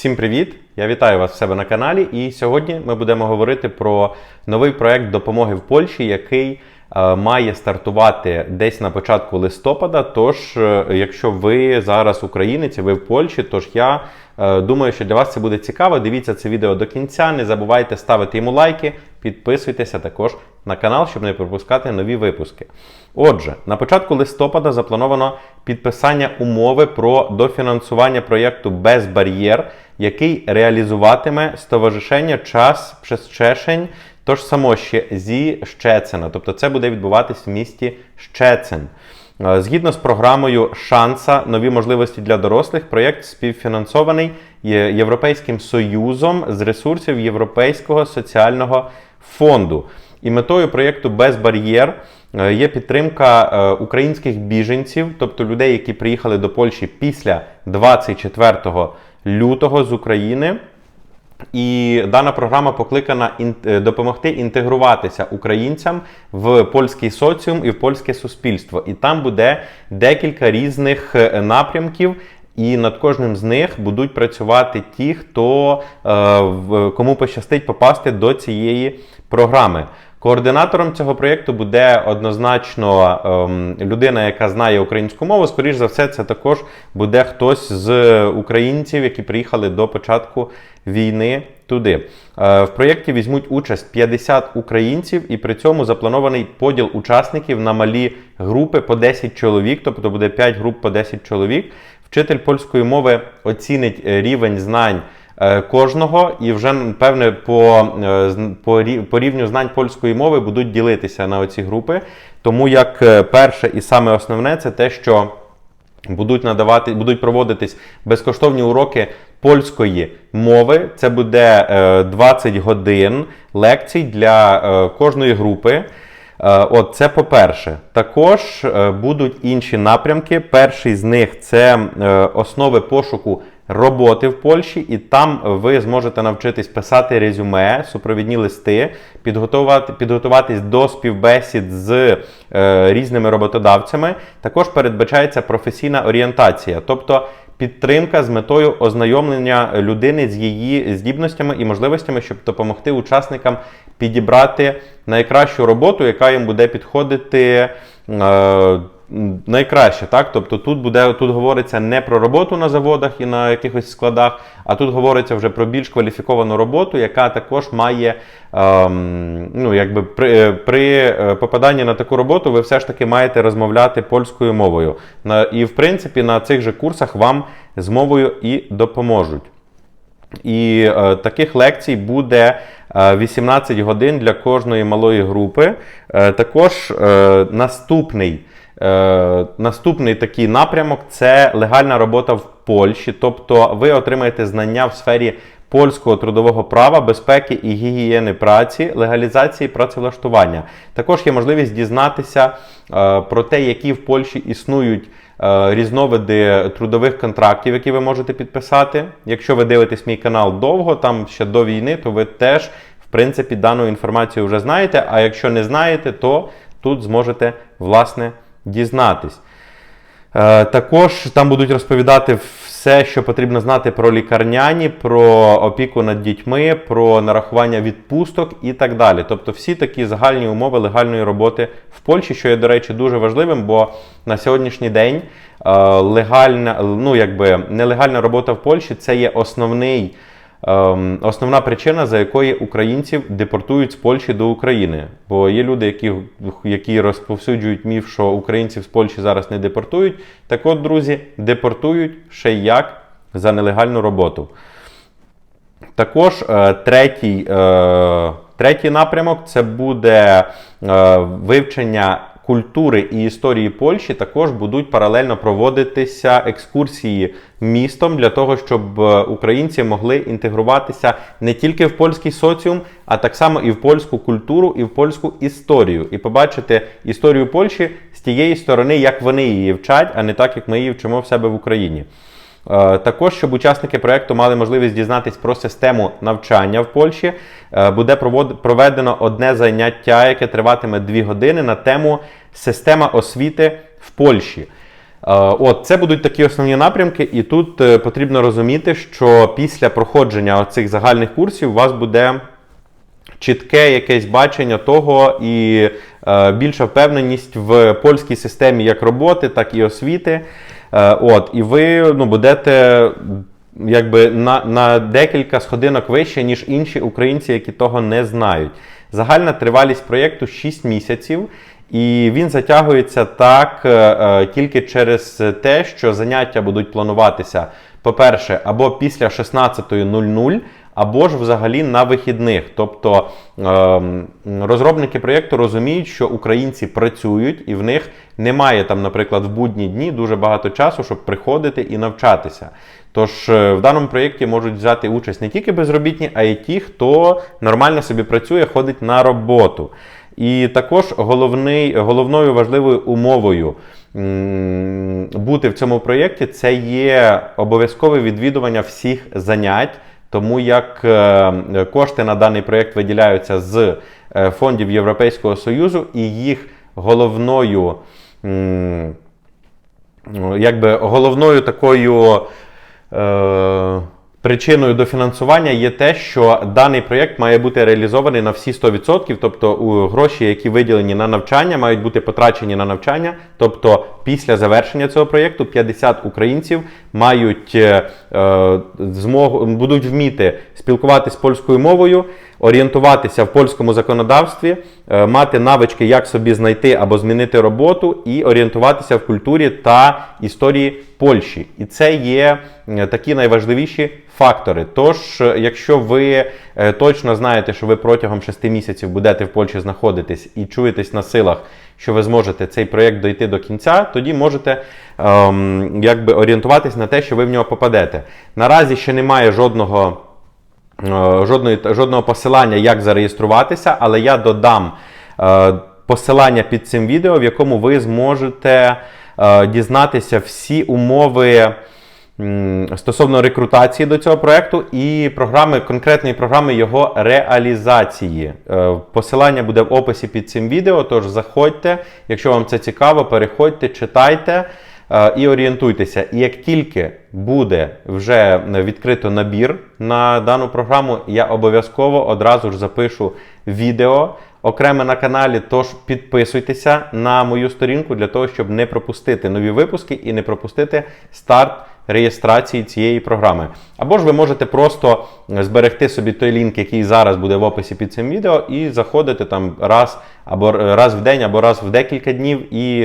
Всім привіт! Я вітаю вас в себе на каналі. І сьогодні ми будемо говорити про новий проект допомоги в Польщі, який має стартувати десь на початку листопада. Тож, е, якщо ви зараз українець, ви в Польщі, тож я е, думаю, що для вас це буде цікаво. Дивіться це відео до кінця. Не забувайте ставити йому лайки, підписуйтеся також на канал, щоб не пропускати нові випуски. Отже, на початку листопада заплановано підписання умови про дофінансування проєкту Безбар'єр, який реалізуватиме стоваришення час Przestrzeszeń, тож само ще зі Щецена. Тобто це буде відбуватись в місті Щецин. Е, Згідно з програмою Шанса нові можливості для дорослих, проєкт співфінансований Європейським Союзом з ресурсів Європейського соціального фонду. І метою проєкту Безбар'єр е, є підтримка е, українських біженців, тобто людей, які приїхали до Польщі після 24 лютого з України. І дана програма покликана е, допомогти інтегруватися українцям в польський соціум і в польське суспільство. І там буде декілька різних е, напрямків. І над кожним з них будуть працювати ті, хто е, кому пощастить попасти до цієї програми. Координатором цього проєкту буде однозначно ем, людина, яка знає українську мову. Скоріш за все, це також буде хтось з українців, які приїхали до початку війни туди. Е, в проєкті візьмуть участь 50 українців, і при цьому запланований поділ учасників на малі групи по 10 чоловік, тобто буде 5 груп по 10 чоловік. Вчитель польської мови оцінить е, рівень знань кожного, і вже певне по, е, по, по рівню знань польської мови будуть ділитися на оці групи. Тому як е, перше і саме основне це те, що будуть надавати, будуть проводитись безкоштовні уроки польської мови. Це буде е, 20 годин лекцій для е, кожної групи. Е, От це по-перше. Також е, будуть інші напрямки. Перший з них це е, основи пошуку роботи в Польщі, і там ви зможете навчитись писати резюме, супровідні листи, підготувати, підготуватись до співбесід з е, різними роботодавцями. Також передбачається професійна орієнтація, тобто підтримка з метою ознайомлення людини з її здібностями і можливостями, щоб допомогти учасникам підібрати найкращу роботу, яка їм буде підходити. Е, Найкраще, так? Тобто тут буде тут говориться не про роботу на заводах і на якихось складах, а тут говориться вже про більш кваліфіковану роботу, яка також має ем, ну, якби при, е, при е, попаданні на таку роботу ви все ж таки маєте розмовляти польською мовою. І в принципі на цих же курсах вам з мовою і допоможуть. І е, таких лекцій буде е, 18 годин для кожної малої групи. Е, також е, наступний, е, наступний такий напрямок це легальна робота в Польщі. Тобто ви отримаєте знання в сфері польського трудового права, безпеки і гігієни праці, легалізації працевлаштування. Також є можливість дізнатися е, про те, які в Польщі існують е, різновиди трудових контрактів, які ви можете підписати. Якщо ви дивитесь мій канал довго, там ще до війни, то ви теж, в принципі, дану інформацію вже знаєте. А якщо не знаєте, то тут зможете власне дізнатись. Е, Також там будуть розповідати все, що потрібно знати про лікарняні, про опіку над дітьми, про нарахування відпусток і так далі. Тобто всі такі загальні умови легальної роботи в Польщі, що є, до речі, дуже важливим, бо на сьогоднішній день е, легальна, ну якби нелегальна робота в Польщі це є основний. Ем, Основна причина, за якої українців депортують з Польщі до України. Бо є люди, які, які розповсюджують міф, що українців з Польщі зараз не депортують. Так от, друзі, депортують ще як за нелегальну роботу. Також е, третій, е, третій напрямок це буде е, вивчення культури і історії Польщі. Також будуть паралельно проводитися екскурсії містом для того, щоб е, українці могли інтегруватися не тільки в польський соціум, а так само і в польську культуру, і в польську історію, і побачити історію Польщі з тієї сторони, як вони її вчать, а не так, як ми її вчимо в себе в Україні. Е, Також, щоб учасники проєкту мали можливість дізнатись про систему навчання в Польщі, е, буде проведено одне заняття, яке триватиме 2 години на тему система освіти в Польщі. От, це будуть такі основні напрямки, і тут е, потрібно розуміти, що після проходження цих загальних курсів у вас буде чітке якесь бачення того і е, більша впевненість в польській системі як роботи, так і освіти. Е, от, і ви ну, будете якби на, на декілька сходинок вище, ніж інші українці, які того не знають. Загальна тривалість проєкту 6 місяців. І він затягується так е, е, тільки через те, що заняття будуть плануватися, по-перше, або після 16.00, або ж взагалі на вихідних. Тобто ем, розробники проєкту розуміють, що українці працюють, і в них немає там, наприклад, в будні дні дуже багато часу, щоб приходити і навчатися. Тож е, в даному проєкті можуть взяти участь не тільки безробітні, а й ті, хто нормально собі працює, ходить на роботу. І також головний, головною важливою умовою бути в цьому проєкті це є обов'язкове відвідування всіх занять, тому як е, кошти на даний проєкт виділяються з е, фондів Європейського Союзу, і їх головною, якби головною такою. Причиною дофінансування є те, що даний проєкт має бути реалізований на всі 100%, тобто гроші, які виділені на навчання, мають бути потрачені на навчання. Тобто, після завершення цього проєкту 50 українців мають е, е, змогу будуть вміти спілкуватися польською мовою, орієнтуватися в польському законодавстві, е, мати навички, як собі знайти або змінити роботу, і орієнтуватися в культурі та історії Польщі. І це є е, такі найважливіші фактори. Тож, е, якщо ви е, точно знаєте, що ви протягом 6 місяців будете в Польщі знаходитись і чуєтесь на силах, що ви зможете цей проєкт дойти до кінця, тоді можете ем, якби орієнтуватись на те, що ви в нього попадете. Наразі ще немає жодного. Жодної, жодного посилання, як зареєструватися, але я додам е, посилання під цим відео, в якому ви зможете дізнатися всі умови стосовно рекрутації до цього проекту і програми, конкретної програми його реалізації. Е, Посилання буде в описі під цим відео, тож заходьте, якщо вам це цікаво, переходьте, читайте. Е, і орієнтуйтеся. І як тільки буде вже відкрито набір на дану програму, я обов'язково одразу ж запишу відео окреме на каналі. Тож підписуйтеся на мою сторінку для того, щоб не пропустити нові випуски і не пропустити старт реєстрації цієї програми. Або ж ви можете просто зберегти собі той лінк, який зараз буде в описі під цим відео, і заходити там раз або раз в день, або раз в декілька днів, і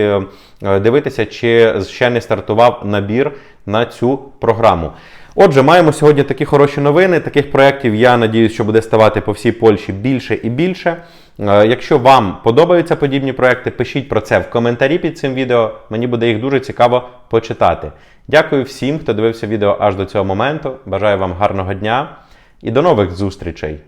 е, дивитися, чи ще не стартував набір на цю програму. Отже, маємо сьогодні такі хороші новини. Таких проєктів, я надіюсь, що буде ставати по всій Польщі більше і більше. Е, Якщо вам подобаються подібні проекти, пишіть про це в коментарі під цим відео. Мені буде їх дуже цікаво почитати. Дякую всім, хто дивився відео аж до цього моменту. Бажаю вам гарного дня і до нових зустрічей!